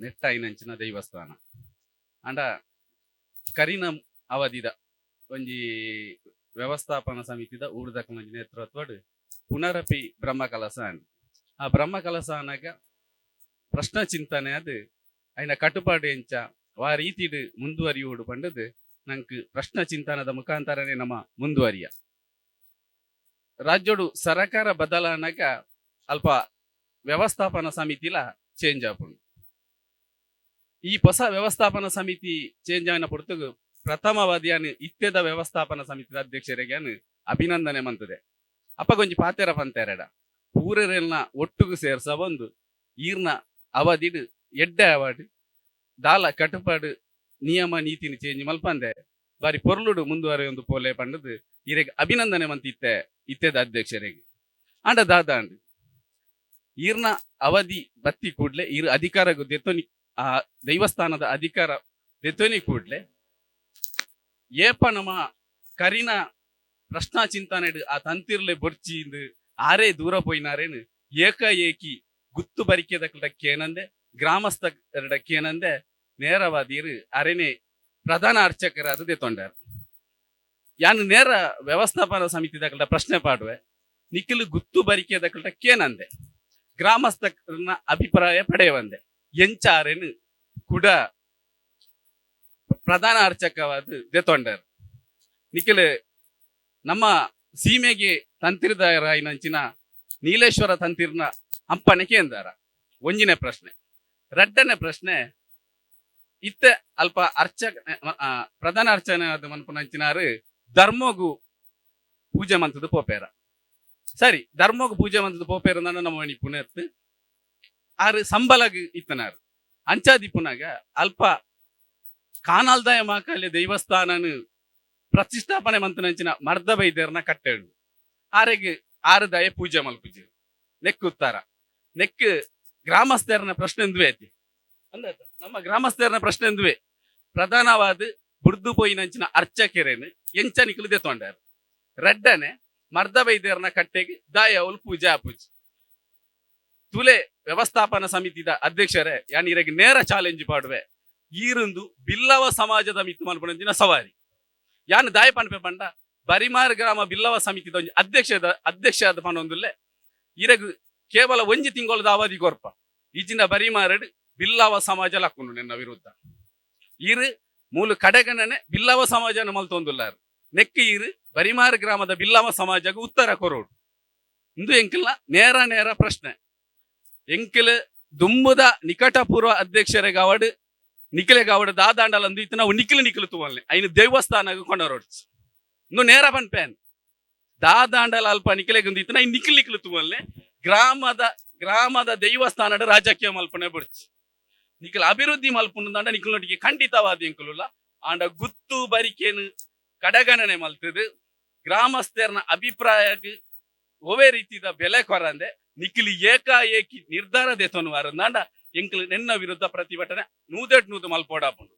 ನೆಟ್ಟ ಐನಂಚಿನ ದೈವಸ್ಥಾನ. ಅಂಡ ಕರಿನ ಅವಧಿದ ಒಂಜಿ ವ್ಯವಸ್ಥಾಪನ ಸಮಿತಿದ ಊರ್ದಕನ ನೇತೃತ್ವಡ್ ಪುನರಪಿ ಬ್ರಹ್ಮಕಲಸ ಅಂಡ್ ಆ ಬ್ರಹ್ಮಕಲಸಾನಾಗ ಪ್ರಶ್ನ ಚಿಂತನೆ ಅದು ಐನ ಕಟ್ಟುಪಾಡು ಎಂಚ ವಾ ರೀತಿಡ್ ಮುಂದುವರಿಯೋಡು ಪಂಡದು ನಂಕ್ ಪ್ರಶ್ನ ಚಿಂತನದ ಮುಖಾಂತರನೇ ನಮ್ಮ ಮುಂದುವರಿಯ. ರಾಜ್ಯೋಡು ಸರಕಾರ ಬದಲಾನಾಗ ಅಲ್ಪ ವ್ಯವಸ್ಥಾಪನ ಸಮಿತಿಲ ಚೇಂಜ್ ಆಪುಂಡು. ಈ ಹೊಸ ವ್ಯವಸ್ಥಾಪನಾ ಸಮಿತಿ ಚೇಂಜ್ ಆಗಿನ ಪೊರತು ಪ್ರಥಮ ಪ್ರಥಮವಾದಿಯಾನ್ ಇತ್ಯದ ವ್ಯವಸ್ಥಾಪನಾ ಸಮಿತಿ ಅಧ್ಯಕ್ಷರಿಗೆ ಅಭಿನಂದನೆ ಮಂತದೆ. ಅಪ್ಪಗೊಂಜಿ ಪಾತೆರ ಪಂತೆರಡ ಪೂರರೆಲ್ನ ಒಟ್ಟುಗು ಸೇರ್ಸ ಬಂದು ಈರ್ನ ಅವಧಿಡ್ ಎಡ್ಡೆ ಅವಾರ್ಡ್ ದಾಲ ಕಟ್ಟುಪಾಡು ನಿಯಮ ನೀತಿನ ಚೇಂಜ್ ಮಲ್ಪಂದೆ. ಬಾರಿ ಪೊರ್ಲುಡು ಮುಂದುವರೆಯೊಂದು ಪೋಲೆ ಪಂಡದು ಇರೆಗ್ ಅಭಿನಂದನೆ ಮಂತಿತ್ತೆ ಇತ್ತೆದ ಅಧ್ಯಕ್ಷರಿಗೆ. ಅಂಡ ದಾದ ಅಂಡ್ ಈರ್ನ ಅವಧಿ ಬತ್ತಿ ಕೂಡ್ಲೆ ಈರ್ ಅಧಿಕಾರ ದೆತ್ತೊನಿ ಆ ದೈವಸ್ಥಾನದ ಅಧಿಕಾರ ದೆತ್ತೊನಿ ಕೂಡ್ಲೆ ಏಪ ನಮ್ಮ ಕರಿನ ಪ್ರಶ್ನಾ ಚಿಂತನೆ ಆ ತಂತಿರ್ಲೆ ಬೊರ್ಚಿಂದು ಆರೇ ದೂರ ಏಕ ಏಕಿ ಗುತ್ತು ಬರಿಕೆದಕ್ಕೇನಂದೆ ಗ್ರಾಮಸ್ಥ ಎರಡಕ್ಕೇನಂದೆ ನೇರವಾದೀರು ಅರೆನೆ ಪ್ರಧಾನ ಅರ್ಚಕರಾದ ದೆತ್ತೊಂಡಾರ. ಯಾನು ನೇರ ವ್ಯವಸ್ಥಾಪನಾ ಸಮಿತಿದಕಲ್ಟ ಪ್ರಶ್ನೆ ಪಾಡುವೆ, ನಿಖಿಲು ಗುತ್ತು ಬರಿಕೆದಕಲ್ಟ ಕೇನಂದೆ ಗ್ರಾಮಸ್ಥರನ್ನ ಅಭಿಪ್ರಾಯ ಪಡೆಯವಂದೆ. ಎಂಚಾರೆನು ಕೂಡ ಪ್ರಧಾನ ಅರ್ಚಕವಾದ ದೆತ್ತೊಂಡಾರ ನಿಖಿಲ್, ನಮ್ಮ ಸೀಮೆಗೆ ತಂತಿರದಾಯರಾಯಿನಂಚಿನ ನೀಲೇಶ್ವರ ತಂತಿರ್ನ ಅಂಪನೆ ಕೇಂದಾರ ಒಂಜಿನ ಪ್ರಶ್ನೆ. ರಡ್ಡನೇ ಪ್ರಶ್ನೆ, ಇತ್ತೆ ಅಲ್ಪ ಅರ್ಚ ಪ್ರಧಾನ ಅರ್ಚನೆ ಮನ್ಪುನಂಚಿನಾರು ಧರ್ಮೋಗು ಪೂಜೆ ಮಂತದ ಪೋಪೇರ. ಸರಿ, ಧರ್ಮಗು ಪೂಜೆ ಮಂತದ ಪೋಪೇರ ನಮ್ಮ ಮಣಿ ಪುನತ್ ಆರು ಸಂಬಲಗ್ ಇತ್ತನಾರು ಅಂಚಾದಿಪ್ಪುನಾಗ ಅಲ್ಪ ಕಾನಾಲ್ದಾಯ ಮಾಕಾಲ್ಯ ದೈವಸ್ಥಾನನು ಪ್ರತಿಷ್ಠಾಪನೆ ಮಂತನಂಚಿನ ಮರ್ದ ಬೈದ್ಯರ್ನ ಕಟ್ಟೆಂಡು ಆರೆಗ್ ಆರು ದಯ ಪೂಜೆ ಮಲ್ಪುಜಿ ನೆಕ್ ಉತ್ತರ. ನೆಕ್ ಗ್ರಾಮಸ್ಥರನ ಪ್ರಶ್ನೆ ಎಂದುವೆ ಐತಿ? ನಮ್ಮ ಗ್ರಾಮಸ್ಥರನ ಪ್ರಶ್ನೆ ಎಂದುವೆ. ಪ್ರಧಾನವಾದ ಬುಡ್ದು ಪೋಯಿನಂಚಿನ ಅರ್ಚಕೆರೆನು ಎಂಚ ನಿಖಲು ದೆತ್ತೊಂಡಾರ ರೆಡ್ಡನೆ ಮರ್ದ ಬೈದ್ಯರ್ನ ಕಟ್ಟೆಗೆ ದಾಯ ಅವಳು ಪೂಜೆ ಆಪುಜಿ. ತುಲೆ ವ್ಯವಸ್ಥಾಪನಾ ಸಮಿತಿದ ಅಧ್ಯಕ್ಷರೇ, ಯಾನ್ ಇರೆಗ್ ನೇರ ಚಾಲೆಂಜ್ ಪಾಡುವೆ ಈರುಂದು ಬಿಲ್ಲವ ಸಮಾಜದ ಮಿತ್ತು ಮಲ್ಪನಂಚಿನ ಸವಾರಿ. ಯಾನ್ ದಾಯ ಪನ್ಪೆ ಪಂಡ, ಬರಿಮಾರ್ ಗ್ರಾಮ ಬಿಲ್ಲವ ಸಮಿತಿದ ಒಂಜಿ ಅಧ್ಯಕ್ಷದ ಅಧ್ಯಕ್ಷ ಆದ ಪನೊಂದುಲ್ಲೆ ಇರಗು ಕೇವಲ ಒಂಜಿ ತಿಂಗಳದ ಅವಧಿ ಕೊರ್ಪ. ಈಚಿನ ಬರಿಮಾರಡ್ ಬಿಲ್ಲವ ಸಮಾಜ ಲಕ್ಕುಂಡು ನಿನ್ನ ವಿರುದ್ಧ. ಇರು ಮೂಲ ಕಡೆಗಣನೆ ಬಿಲ್ಲವ ಸಮಾಜನ ಮಲ್ತೊಂದುಲ್ಲಾರು. ನೆಕ್ಕ ಇರು ಬರಿಮಾರ್ ಗ್ರಾಮದ ಬಿಲ್ಲವ ಸಮಾಜಗ ಉತ್ತರ ಕೊರೋಡು. ಇಂದು ಎಂಕಿಲ್ಲ, ನೇರ ನೇರ ಪ್ರಶ್ನೆ. ಎಂಕಿಲ್ ದುಂಬುದ ನಿಕಟಪೂರ್ವ ಅಧ್ಯಕ್ಷರೇ ಗಾವಡ್, ನಿಖಿಲೆ ಗಾವಡ್ ದಾದಾಂಡಲಂದು ಇತ್ತು. ನಾವು ನಿಖಿಲ್ ನಿಖಿಲ್ ತುವಲ್ನೆ ಐನು ದೇವಸ್ಥಾನ ಕೊಂಡರೋಡ್ಸ್ ಇನ್ನು ನೇರ ಪನ್ಪೇನ್ ದಾದಾಂಡಲ ಅಲ್ಪ ನಿಖಿಲೆಗೊಂದು ಇತ್ತು. ನಾ ನಿಖಿಲ್ ನಿಖಿಲ್ ತುವಲ್ನೆ ಗ್ರಾಮದ ಗ್ರಾಮದ ದೇವಸ್ಥಾನದ ರಾಜಕೀಯ ಮಲ್ಪನೆ ಬಿಡ್ಚಿ ನಿಖಿಲ್ ಅಭಿವೃದ್ಧಿ ಮಲ್ಪುಂಡ ನಿಖಿಲ್ನೊಟ್ಟಿಗೆ ಖಂಡಿತವಾದ ಎಂಕಲುಲ್ಲ. ಆಂಡ ಗುತ್ತು ಬರಿಕೇನು ಕಡಗಣನೆ ಮಲ್ತದು. ಗ್ರಾಮಸ್ಥರನ ಅಭಿಪ್ರಾಯಗ್ ಒವೇ ರೀತಿದ ಬೆಲೆ ಕೊರಂದೆ, ನಿಖಿಲಿ ಏಕಾಏಕಿ ನಿರ್ಧಾರ ದೇತೊನ್ವಾರಂದಾಂಡ ಎಂಕ್ಲು ನಿನ್ನ ವಿರುದ್ಧ ಪ್ರತಿಭಟನೆ ನೂದೆಟ್ ನೂದು ಮಲ್ಪೋಡಾಪುಂಡು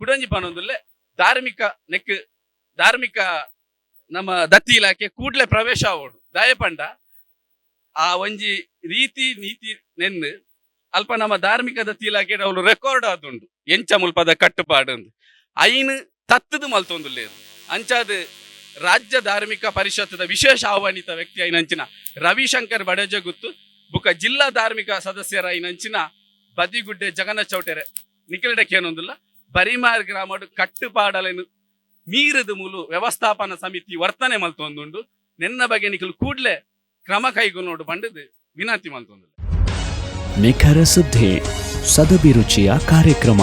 ಕುಡಂಜಿ ಪನೊಂದುಲ್ಲೆ ಧಾರ್ಮಿಕ ನೆಕ್, ಧಾರ್ಮಿಕ ನಮ್ಮ ದತ್ತಿ ಇಲಾಖೆ ಕೂಡ್ಲೆ ಪ್ರವೇಶ ಆವೋಡು ದಯಪಂಡ, ಆ ಒಂಜಿ ರೀತಿ ನೀತಿ ನೆನ್ನು, ಅಲ್ಪ ನಮ್ಮ ಧಾರ್ಮಿಕ ದತ್ತಿ ಇಲಾಖೆ ಅವಳು ರೆಕಾರ್ಡ್ ಆದುಂಡು. ಎಂಚ ಮುಲ್ಪದ ಕಟ್ಟುಪಾಡು ಐನು ತತ್ತದು ಮಲ್ತೊಂದುಲ್ಲೇರು ಅಂಚಾದ ರಾಜ್ಯ ಧಾರ್ಮಿಕ ಪರಿಷತ್ತದ ವಿಶೇಷ ಆಹ್ವಾನಿತ ವ್ಯಕ್ತಿ ಐನಂಚಿನ ರವಿಶಂಕರ್ ಬಡಜಗುತ್ತು ಬುಕ್ಕ ಬುಕ ಜಿಲ್ಲಾ ಧಾರ್ಮಿಕ ಸದಸ್ಯರ ಐನಂಚಿನ ಬದಿಗುಡ್ಡೆ ಜಗನ ಚೌಟೆರೆ ನಿಖಿಲಡಕ್ಕೆ ಏನೊಂದಿಲ್ಲ ಬರಿಮಾರ್ ಗ್ರಾಮಡು ಕಟ್ಟುಪಾಡಲೆನು ಮೀರದ ಮೂಲು ವ್ಯವಸ್ಥಾಪನಾ ಸಮಿತಿ ವರ್ತನೆ ಮಲ್ತೊಂದುಂಡು. ನೆನ್ನ ಬಗ್ಗೆ ನಿಖಿಲ್ ಕೂಡ್ಲೆ ಕ್ರಮ ಕೈಗೊಳ್ಳೋಡು ಬಂಡದು ವಿನಂತಿ ಮಲ್ತೊಂದು ನಿಖರ ಸುದ್ದಿ, ಸದಭಿರುಚಿಯ ಕಾರ್ಯಕ್ರಮ.